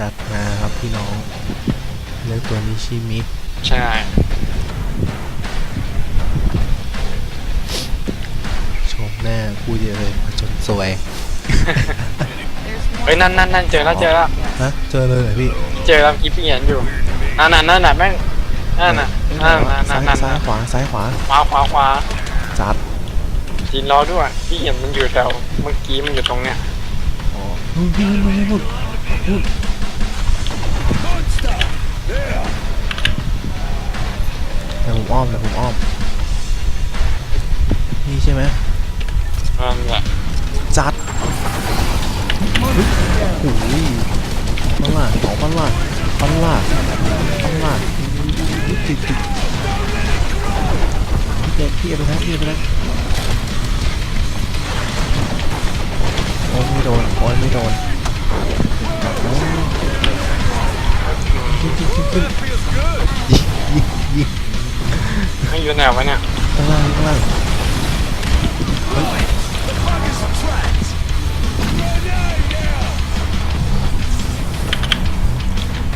จัดมาครับพี่น้องเลือกตัวนิชิมิใช่ ชมหน้าพูดเยอะเลยมาจนสวย เฮ้ยนั่นนั่นนั่นเจอแล้วเจอแล้วฮะ เจอเลยเหรอพี่เจอแล้วกิ๊บเห็นอยู่นั่นน่ะนั่นน่ะแม่งนั่นน่ะนั่นน่ะนั่ซ้านยน่ะซ้ายขวาซ้ายขวาขวาขวาขวาจัดจีนรอด้วยพี่เห็นมันอยู่แถวเมื่อกี้มันอยู่ตรงเนี้ยอ๋อนู่นพี่นู่นนู่นนู่น แต่ผมอ้อมแต่ผมอ้อม นี่ใช่ไหมนั่นแหละจัดโอ้โหปันล่าสองปันล่าปันล่าปันล่าติดติดเด็กพี่เอาไปแล้วพี่เอาไปแล้วโอ้ยไม่โดนโอ้ยไม่โดนโอ้ยยิงยิงยิ ไม่อยู่ไหนวะเนี่ยข้างล่างข้างล่างเ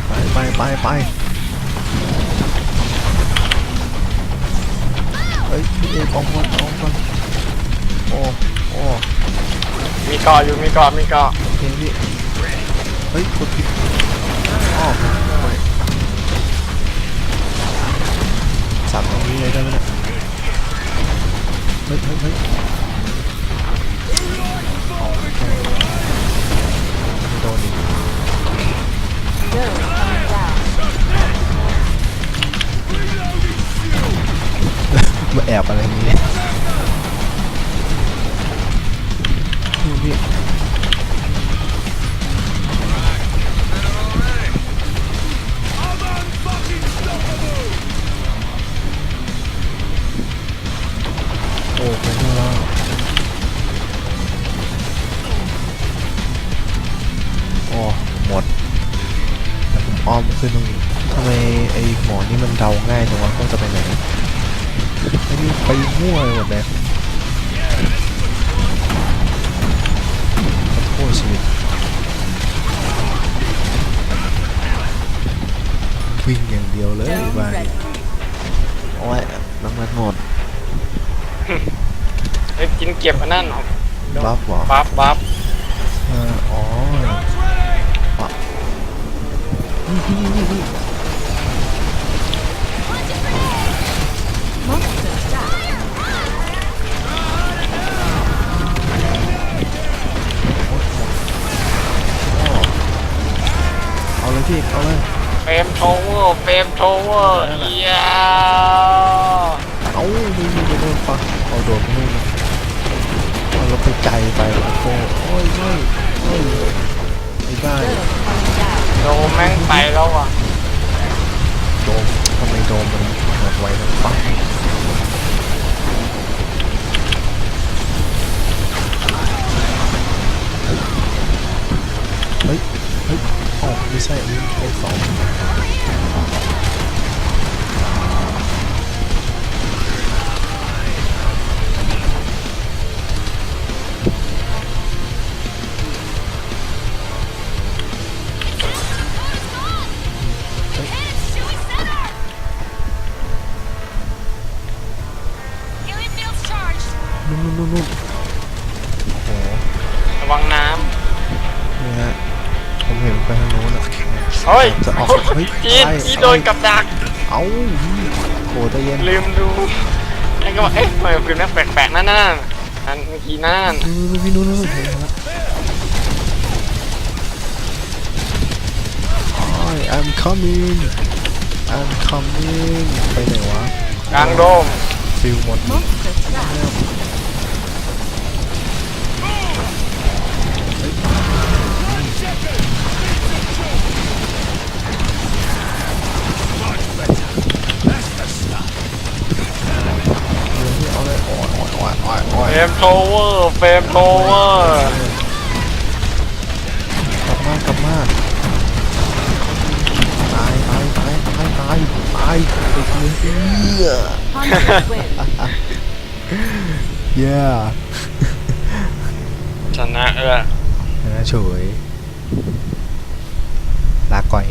ฮ้ยไปไปไปไปเฮ้ยพี่เอกองก่อนกองก่อนโอ้โอ้มีเกาะอยู่มีเกาะมีเกาะโอเคพี่เฮ้ยกดผิดอ้อ ไม่สับตร ขึ้นตรงนี้ทำไมไอ้หมอนี่มันเดาง่ายจังวะต้องจะไปไหนไอ้นี่ไปมั่วไปหมดเลยขอโทษชีวิตวิ่งอย่างเดียวเลยบ้าโอ้ยน้ำมันหมดเฮ้ยกินเก็บอันนั่นบัฟเหรอบัฟบัฟเอออ๋อ บัฟนี่พี่นี่นี่เอาเลยพี่เอาเลยเฟรมโทเวอร์เฟรมโทเวอร์เอียเอาไม่มีไปโดนปะเอาโดนไปนู่นนะเอาเราไปไกลไปโอ้โหโอ้ยไม่ไม่ไม่ได้โดมแม่งไปแล้วอะโดมทำไมโดมมันหมดไวแล้วปังเฮ้ย เฮ้ยอ๋อไม่ใช่อันนี้เป็นสอง นู่นนู่นนู่นนู่นโอ้โหระวังน้นี่ฮะผมเห็นไปทางโน้นอะำเฮ้ยจะออกเฮ้ยจีนอะไรจีนโดนกับดัก เอ้าโหใจเย็นลืมดูไอ้ก็บอกเอ๊ะทำไมฟิล์มนั่นแปลกๆนั่นนั่นอันเมื่อกี้นั่นนู่นพี่นู่นนู่นเห็นแล้ว I am coming I'm coming ไปไหนวะกลางโดมฟิลหมดเอ มโทเวอร์เฟมโทเวอร์กลับมากลับมาตายตายตายตายตายตายไปกินเพื่เย้ชนะเออนะเฉยลาก่อย